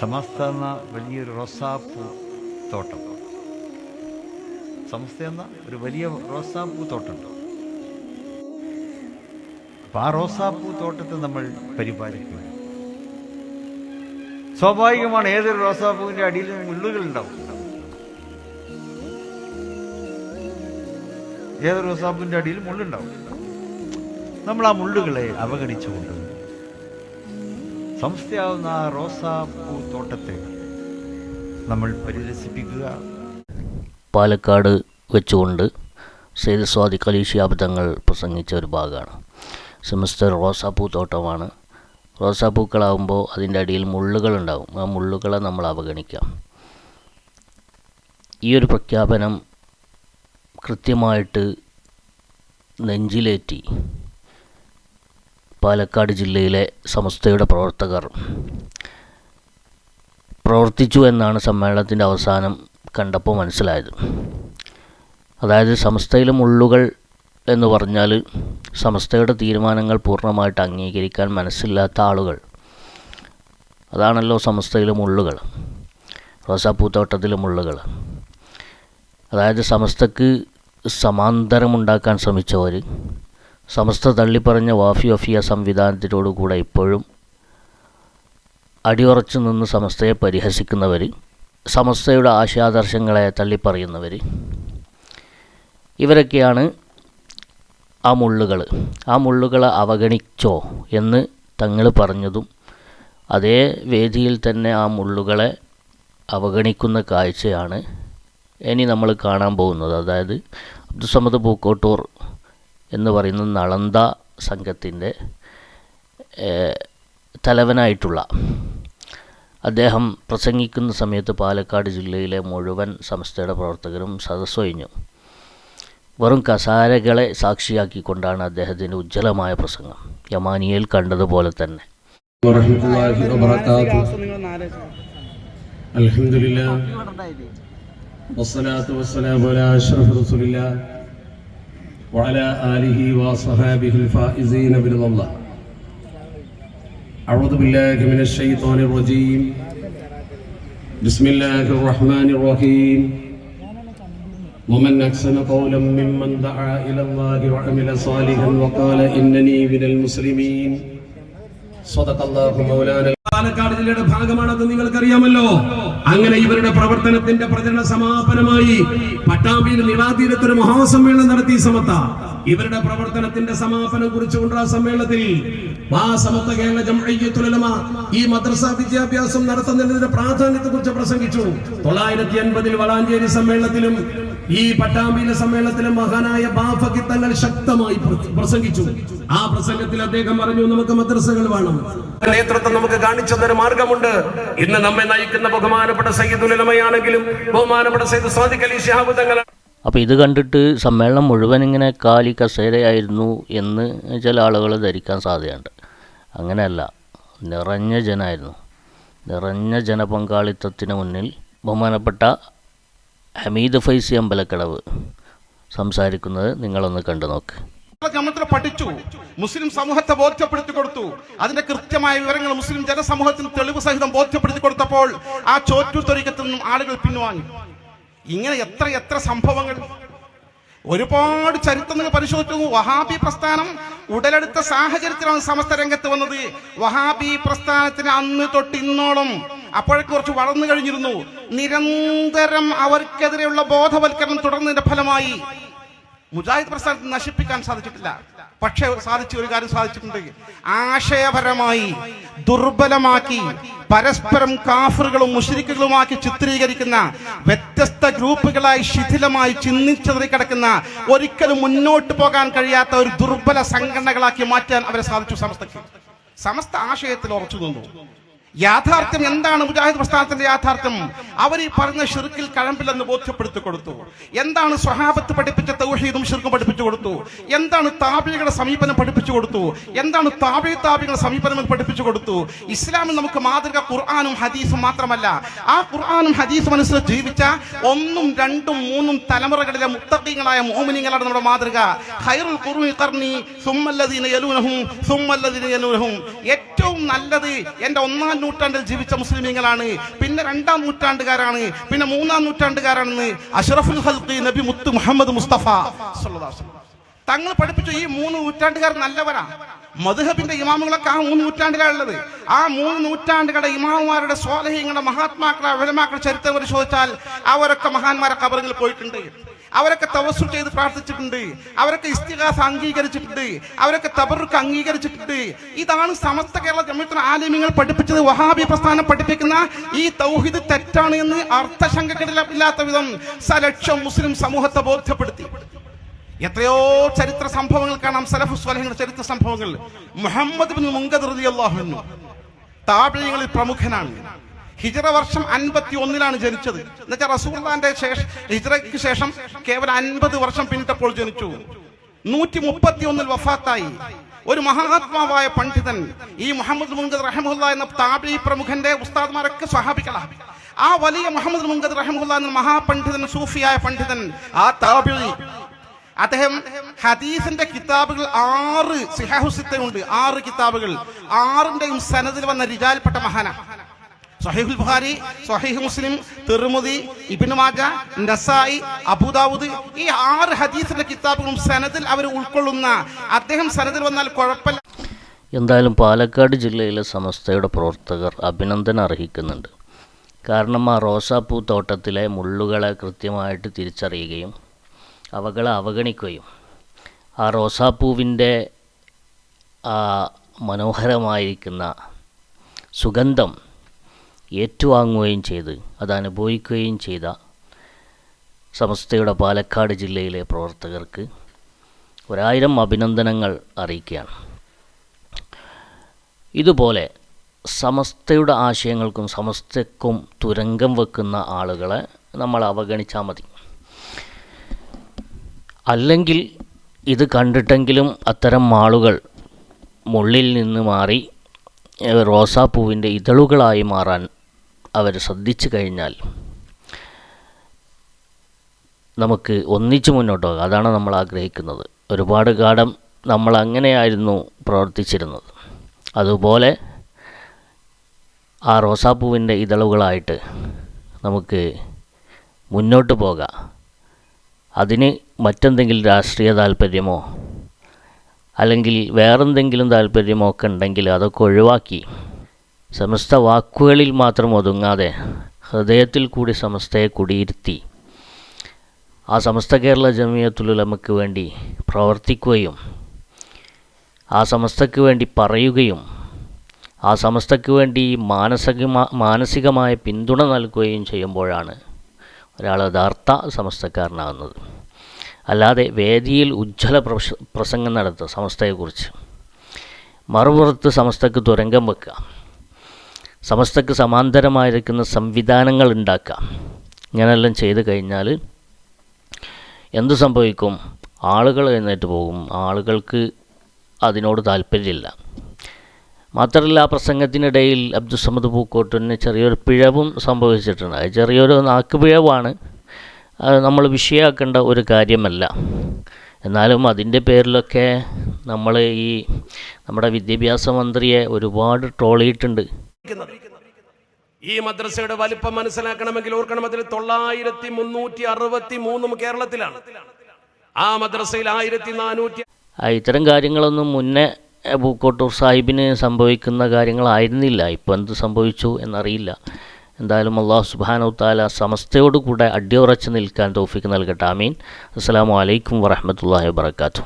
സമസ്ത എന്ന വലിയൊരു റോസാപ്പൂ തോട്ടം. സമസ്ത എന്ന ഒരു വലിയ റോസാപ്പൂ തോട്ടമുണ്ട് അപ്പം ആ റോസാപ്പൂ തോട്ടത്തെ നമ്മൾ പരിപാലിക്കുക സ്വാഭാവികമാണ് ഏതൊരു റോസാപ്പൂവിന്റെ അടിയിൽ മുള്ളുകൾ ഉണ്ടാവും ഏതൊരു റോസാപ്പൂവിന്റെ അടിയിൽ മുള്ളുണ്ടാവും. നമ്മൾ ആ മുള്ളുകളെ അവഗണിച്ചുകൊണ്ട് സംസ്ഥയാവുന്ന ആ റോസാപ്പൂ തോട്ടത്തെ നമ്മൾ പരിരസിപ്പിക്കുക. പാലക്കാട് വെച്ചുകൊണ്ട് സെയ്ദ് സ്വാതി തങ്ങൾ പ്രസംഗിച്ച ഒരു ഭാഗമാണ്. സെമിസ്റ്റർ റോസാപ്പൂ തോട്ടമാണ് റോസാപ്പൂക്കളാവുമ്പോൾ അതിന്റെ അടിയിൽ മുള്ളുകളുണ്ടാവും. ആ മുള്ളുകളെ നമ്മൾ അവഗണിക്കാം. ഈ ഒരു പ്രഖ്യാപനം കൃത്യമായിട്ട് നെഞ്ചിലേറ്റി പാലക്കാട് ജില്ലയിലെ സമസ്തയുടെ പ്രവർത്തകർ പ്രവർത്തിച്ചു എന്നാണ് സമ്മേളനത്തിന്റെ അവസാനം കണ്ടപ്പോൾ മനസ്സിലായത്. അതായത് സമസ്തയിലെ മുള്ളുകൾ എന്ന് പറഞ്ഞാൽ സമസ്തയുടെ തീരുമാനങ്ങൾ പൂർണമായിട്ട് അംഗീകരിക്കാൻ മനസ്സില്ലാത്ത ആളുകൾ. അതാണല്ലോ സമസ്തയിലെ മുള്ളുകൾ. റോസാപ്പൂത്തോട്ടത്തിലെ മുള്ളുകൾ. അതായത് സമസ്തക്ക് സമാന്തരമുണ്ടാക്കാൻ ശ്രമിച്ചവർ സമസ്ത തള്ളിപ്പറഞ്ഞ വാഫി വഫിയ സംവിധാനത്തിനോടുകൂടെ ഇപ്പോഴും അടിയുറച്ചു നിന്ന് സമസ്തയെ പരിഹസിക്കുന്നവർ സമസ്തയുടെ ആശയാദർശങ്ങളെ തള്ളിപ്പറയുന്നവർ. ഇവരൊക്കെയാണ് ആ മുള്ളുകൾ. ആ മുള്ളുകളെ അവഗണിച്ചോ എന്ന് തങ്ങൾ പറഞ്ഞതും അതേ വേദിയിൽ തന്നെ ആ മുള്ളുകളെ അവഗണിക്കുന്ന കാഴ്ചയാണ് ഇനി നമ്മൾ കാണാൻ പോകുന്നത്. അതായത് അബ്ദുസമദ് പൂക്കോട്ടൂർ എന്ന് പറയുന്ന നളന്ത സംഘത്തിന്റെ തലവനായിട്ടുള്ള അദ്ദേഹം പ്രസംഗിക്കുന്ന സമയത്ത് പാലക്കാട് ജില്ലയിലെ മുഴുവൻ സംസ്ഥയുടെ പ്രവർത്തകരും സദസ്സൊഴിഞ്ഞു. വെറും കസാരകളെ സാക്ഷിയാക്കിക്കൊണ്ടാണ് അദ്ദേഹത്തിന്റെ ഉജ്ജ്വലമായ പ്രസംഗം. യമാനിയയിൽ കണ്ടതുപോലെ തന്നെ. അലഹമില്ല وعلى آله وصحابه الفائزين برضا الله أعوذ بالله من الشيطان الرجيم بسم الله الرحمن الرحيم ومن أحسن قولا ممن دعا إلى الله وعمل صالحا وقال إنني من المسلمين صدق الله مولانا പാലക്കാട് ജില്ലയുടെ ഭാഗമാണത് നിങ്ങൾക്കറിയാമല്ലോ അങ്ങനെ ഇവരുടെ പ്രവർത്തനത്തിന്റെ പ്രചരണ സമാപനമായി പട്ടാമ്പിയിൽ നിവാതീരത്തൊരു മഹാസമ്മേളനം നടത്തി സമത്ത. ഇവരുടെ പ്രവർത്തനത്തിന്റെ സമാപനം കുറിച്ചുകൊണ്ട് ആ സമ്മേളനത്തിൽ സമത്ത കേരള ജംഅയ്യത്തുലമ ഈ മദ്രസ വിദ്യാഭ്യാസം നടത്തുന്നതിന്റെ പ്രാധാന്യത്തെ കുറിച്ച് പ്രസംഗിച്ചു. തൊള്ളായിരത്തി അൻപതിൽ വളാഞ്ചേരി സമ്മേളനത്തിലും ഈ പട്ടാമ്പിയിലെ സമ്മേളനത്തിലും മഹാനായ ബാഫക്കി തങ്ങൾ ശക്തമായി പ്രസംഗിച്ചു. ആ പ്രസംഗത്തിൽ അദ്ദേഹം പറഞ്ഞു നമുക്ക് മദ്രസകൾ വേണം. നേതൃത്വം നമുക്ക് കാണിച്ചു തന്നൊരു മാർഗമുണ്ട്. ഇന്ന് നമ്മെ നയിക്കുന്ന ബഹുമാനപ്പെട്ട സയ്യിദുലമയാണെങ്കിലും ബഹുമാനപ്പെട്ട സയ്യിദ് അലി ഷിഹാബ് തങ്ങൾ അപ്പോൾ ഇത് കണ്ടിട്ട് സമ്മേളനം മുഴുവൻ ഇങ്ങനെ കാലി കസേരയായിരുന്നു എന്ന് ചില ആളുകൾ ധരിക്കാൻ സാധ്യതയുണ്ട്. അങ്ങനെയല്ല നിറഞ്ഞ ജനമായിരുന്നു നിറഞ്ഞ ജനപങ്കാളിത്തത്തിന് മുന്നിൽ ബഹുമാനപ്പെട്ട ഹമീദ് ഫൈസി അമ്പലക്കടവ് സംസാരിക്കുന്നത് നിങ്ങളൊന്ന് കണ്ടു നോക്ക് നമ്മൾ പഠിച്ചു. മുസ്ലിം സമൂഹത്തെ ബോധ്യപ്പെടുത്തി കൊടുത്തു. അതിന്റെ കൃത്യമായ വിവരങ്ങൾ മുസ്ലിം ജനസമൂഹത്തിന് തെളിവ് സഹിതം ബോധ്യപ്പെടുത്തി കൊടുത്തപ്പോൾ ആ ചോറ്റു തൊരിക്കത്തു നിന്നും ആളുകൾ പിൻവാങ്ങി. ഇങ്ങനെ എത്ര എത്ര സംഭവങ്ങൾ. ഒരുപാട് ചരിത്രങ്ങൾ പരിശോധിച്ചു. വഹാബി പ്രസ്ഥാനം ഉടലെടുത്ത സാഹചര്യത്തിലാണ് സമസ്ത രംഗത്ത് വന്നത്. വഹാബി പ്രസ്ഥാനത്തിന് അന്ന് തൊട്ട് ഇന്നോളം അപ്പോഴൊക്കെ കുറച്ച് വളർന്നു കഴിഞ്ഞിരുന്നു. നിരന്തരം അവർക്കെതിരെയുള്ള ബോധവൽക്കരണം തുടർന്നതിന്റെ ഫലമായി മുജാഹിദ് പ്രസ്ഥാനത്തെ നശിപ്പിക്കാൻ സാധിച്ചിട്ടില്ല. പക്ഷേ സാധിച്ച ഒരു കാര്യം സാധിച്ചിട്ടുണ്ട്. ആശയപരമായി ദുർബലമാക്കി പരസ്പരം കാഫറുകളും മുഷരിക്കുകളുമാക്കി ചിത്രീകരിക്കുന്ന വ്യത്യസ്ത ഗ്രൂപ്പുകളായി ശിഥിലമായി ചിന്നിച്ചതറി കിടക്കുന്ന ഒരിക്കലും മുന്നോട്ട് പോകാൻ കഴിയാത്ത ഒരു ദുർബല സംഘടനകളാക്കി മാറ്റാൻ അവരെ സാധിച്ചു സമസ്തക്ക് സമസ്ത ആശയത്തിൽ ഉറച്ചു നിന്നു. യാഥാർത്ഥ്യം എന്താണ്? മുജാഹിദ് പ്രസ്ഥാനത്തിന്റെ യാഥാർത്ഥ്യം. അവർ ഈ പറഞ്ഞ ഷിർക്കിൽ കഴമ്പില്ലെന്ന് ബോധ്യപ്പെടുത്തി കൊടുത്തു. എന്താണ് സ്വഹാബത്ത് പഠിപ്പിച്ച തൗഹീദും ഷിർക്കും പഠിപ്പിച്ചു കൊടുത്തു? എന്താണ് താപികളുടെ സമീപനം പഠിപ്പിച്ചു കൊടുത്തു? എന്താണ് താപി താപികളുടെ സമീപനം പഠിപ്പിച്ചു കൊടുത്തു? ഇസ്ലാമിൽ നമുക്ക് മാതൃക ഖുർആാനും ഹദീസും മാത്രമല്ല. ആ ഖുർആാനും ഹദീസും അനുസരിച്ച് ജീവിച്ച ഒന്നും രണ്ടും മൂന്നും തലമുറകളിലെ മുത്തക്കീങ്ങളായ മോമിനിങ്ങളാണ് നമ്മുടെ മാതൃക. ഖൈറുൽ ഖുർനി ഖർനി സുമ്മല്ലദീന യലൂനഹും സുമ്മല്ലദീന യലൂനഹും. ഏറ്റവും നല്ലത് എന്റെ ഒന്നാം നൂറ്റാണ്ടിൽ ജീവിച്ച മുസ്ലിമീങ്ങളാണ്. പിന്നെ രണ്ടാം നൂറ്റാണ്ടുകാരാണ്. പിന്നെ മൂന്നാം നൂറ്റാണ്ടുകാരാണെന്ന് അഷറഫുൽ ഹൽഖി നബി മുത്ത് മുഹമ്മദ് മുസ്തഫ. തങ്ങൾ പഠിപ്പിച്ചു ഈ മൂന്ന് നൂറ്റാണ്ടുകാർ നല്ലവരാ. മധുഹബിന്റെ ഇമാമുകളൊക്കെ ആ മൂന്ന് നൂറ്റാണ്ടിലാണ് ഉള്ളത്. ആ മൂന്ന് നൂറ്റാണ്ടുകളുടെ ഇമാമുമാരുടെ സ്വാലഹ്യങ്ങളുടെ മഹാത്മാക്കളെ അവരമാക്കളുടെ ചരിത്രം പരിശോധിച്ചാൽ അവരൊക്കെ മഹാന്മാരെ കബറുകളിൽ പോയിട്ടുണ്ട്. അവരൊക്കെ തവസ്സുൽ ചെയ്ത് പ്രാർത്ഥിച്ചിട്ടുണ്ട്. അവരൊക്കെ ഇസ്തിഹാസ അംഗീകരിച്ചിട്ടുണ്ട്. അവരൊക്കെ തബറുക്ക് അംഗീകരിച്ചിട്ടുണ്ട്. ഇതാണ് സമസ്ത കേരള ജമിയത്തിന് ആലിമ്യങ്ങൾ പഠിപ്പിച്ചത്. വഹാബി പ്രസ്ഥാനം പഠിപ്പിക്കുന്ന ഈ തൗഹിദ് തെറ്റാണ് എന്ന് അർത്ഥശങ്കകളില്ലാത്ത വിധം സലക്ഷം മുസ്ലിം സമൂഹത്തെ ബോധ്യപ്പെടുത്തി. എത്രയോ ചരിത്ര സംഭവങ്ങൾ കാണാം. സലഫു സ്വലഹങ്ങളുടെ ചരിത്ര സംഭവങ്ങൾ. മുഹമ്മദ് ബിൻ മുങ്കദ് റളിയല്ലാഹു അൻഹു. താപീയങ്ങളിൽ പ്രമുഖനാണ്. ഹിജറ വർഷം അൻപത്തി ഒന്നിലാണ് ജനിച്ചത്. എന്നുവെച്ചാൽ റസൂർദാന്റെ ശേഷം ഹിജറയ്ക്ക് ശേഷം കേവലം അൻപത് വർഷം പിന്നിട്ടപ്പോൾ ജനിച്ചു. നൂറ്റി മുപ്പത്തി ഒന്നിൽ വഫാത്തായി. ഒരു മഹാത്മാവായ പണ്ഡിതൻ ഈ മുഹമ്മദ് മുങ്കദ് റഹമുല്ല എന്ന താബി പ്രമുഖന്റെ ഉസ്താദ്മാരൊക്കെ സ്വഹാബികളാണ് ആ വലിയ മുഹമ്മദ് മുങ്കദ് റഹമുല്ല എന്ന മഹാപണ്ഡിതൻ സൂഫിയായ പണ്ഡിതൻ ആ താബി അദ്ദേഹം ഹദീസിന്റെ കിതാബുകൾ ആറ് സിഹാഹുസിത്തുണ്ട് ആറ് കിതാബുകൾ. ആറിന്റെയും സനദിൽ വന്ന രിജാൽപ്പെട്ട മഹാന. സഹീഹുൽ ബുഖാരി സഹീഹ് മുസ്ലിം തിർമുദി ഇബ്നു മാജ നസായി അബൂദാവൂദ് ഈ ആറ് ഹദീസിന്റെ കിതാബുകളും സനദിൽ അവർ ഉൾക്കൊള്ളുന്ന അദ്ദേഹം സനദിൽ വന്നാൽ കുഴപ്പമില്ല. എന്തായാലും പാലക്കാട് ജില്ലയിലെ സമസ്തയുടെ പ്രവർത്തകർ അഭിനന്ദനം അർഹിക്കുന്നുണ്ട്. കാരണം ആ റോസാപ്പൂ തോട്ടത്തിലെ മുള്ളുകളെ കൃത്യമായിട്ട് തിരിച്ചറിയുകയും അവകളെ അവഗണിക്കുകയും ആ റോസാപ്പൂവിന്റെ ആ മനോഹരമായിരിക്കുന്ന സുഗന്ധം ഏറ്റുവാങ്ങുകയും ചെയ്ത് അത് അനുഭവിക്കുകയും ചെയ്ത സമസ്തയുടെ പാലക്കാട് ജില്ലയിലെ പ്രവർത്തകർക്ക് ഒരായിരം അഭിനന്ദനങ്ങൾ അറിയിക്കുകയാണ്. ഇതുപോലെ സമസ്തയുടെ ആശയങ്ങൾക്കും സമസ്തക്കും തുരങ്കം വെക്കുന്ന ആളുകളെ നമ്മൾ അവഗണിച്ചാൽ മതി. അല്ലെങ്കിൽ ഇത് കണ്ടിട്ടെങ്കിലും അത്തരം ആളുകൾ മുള്ളിൽ നിന്ന് മാറി റോസാപ്പൂവിന്റെ ഇതളുകളായി മാറാൻ അവർ ശ്രദ്ധിച്ചു കഴിഞ്ഞാൽ നമുക്ക് ഒന്നിച്ച് മുന്നോട്ട് പോകാം. അതാണ് നമ്മൾ ആഗ്രഹിക്കുന്നത്. ഒരുപാട് കാലം നമ്മൾ അങ്ങനെയായിരുന്നു പ്രവർത്തിച്ചിരുന്നത്. അതുപോലെ ആ റോസാപ്പൂവിന്റെ ഇതളുകളായിട്ട് നമുക്ക് മുന്നോട്ട് പോകാം. അതിന് മറ്റെന്തെങ്കിലും രാഷ്ട്രീയ താല്പര്യമോ അല്ലെങ്കിൽ വേറെന്തെങ്കിലും താല്പര്യമോ ഒക്കെ ഉണ്ടെങ്കിൽ അതൊക്കെ ഒഴിവാക്കി സമസ്ത വാക്കുകളിൽ മാത്രം ഒതുങ്ങാതെ ഹൃദയത്തിൽ കൂടി സമസ്തയെ കുടിയിരുത്തി ആ സമസ്ത കേരള ജമീയത്തുലമക്ക് വേണ്ടി പ്രവർത്തിക്കുകയും ആ സമസ്തയ്ക്ക് വേണ്ടി പറയുകയും ആ സമസ്തയ്ക്ക് വേണ്ടി മാനസികമാ മാനസികമായ പിന്തുണ നൽകുകയും ചെയ്യുമ്പോഴാണ് ഒരാൾ യഥാർത്ഥ സമസ്തക്കാരനാകുന്നത്. അല്ലാതെ വേദിയിൽ ഉജ്ജ്വല പ്രസ പ്രസംഗം നടത്തുക സമസ്തയെക്കുറിച്ച്. മറുപുറത്ത് സമസ്തക്ക് തുരങ്കം വെക്കുക. സമസ്തക്ക് സമാന്തരമായിരിക്കുന്ന സംവിധാനങ്ങൾ ഉണ്ടാക്കാം. ഇങ്ങനെല്ലാം ചെയ്തു കഴിഞ്ഞാൽ എന്തു സംഭവിക്കും? ആളുകൾ എഴുന്നേറ്റ് പോകും. ആളുകൾക്ക് അതിനോട് താല്പര്യമില്ല. മാത്രമല്ല ആ പ്രസംഗത്തിനിടയിൽ അബ്ദുസമ്മദ് പൂക്കോട്ടിന് ചെറിയൊരു പിഴവും സംഭവിച്ചിട്ടുണ്ട്. അത് ചെറിയൊരു നാക്ക് പിഴവാണ് അത് നമ്മൾ വിഷയമാക്കേണ്ട ഒരു കാര്യമല്ല. എന്നാലും അതിന്റെ പേരിലൊക്കെ നമ്മൾ ഈ നമ്മുടെ വിദ്യാഭ്യാസ മന്ത്രിയെ ഒരുപാട് ട്രോളിയിട്ടുണ്ട്. ഈ മദ്രസയുടെ വലിപ്പം മനസ്സിലാക്കണമെങ്കിൽ ഓർക്കണം അതിൽ തൊള്ളായിരത്തി മുന്നൂറ്റി അറുപത്തി മൂന്നും കേരളത്തിലാണ്. ആ മദ്രസയിൽ ആയിരത്തി നാനൂറ്റി ഇത്തരം കാര്യങ്ങളൊന്നും മുന്നേ പൂക്കോട്ടൂർ സാഹിബിന് സംഭവിക്കുന്ന കാര്യങ്ങളായിരുന്നില്ല. ഇപ്പം എന്ത് സംഭവിച്ചു എന്നറിയില്ല. എന്തായാലും അള്ളാഹു സുബാനു താല സമസ്തയോട് കൂടെ അടിയുറച്ച് നിൽക്കാൻ തോഫിക്ക് നൽകട്ടെ. ആമീൻ. അസ്സാം വലൈക്കും വറഹമത്തല്ലാ വാബർക്കാത്തു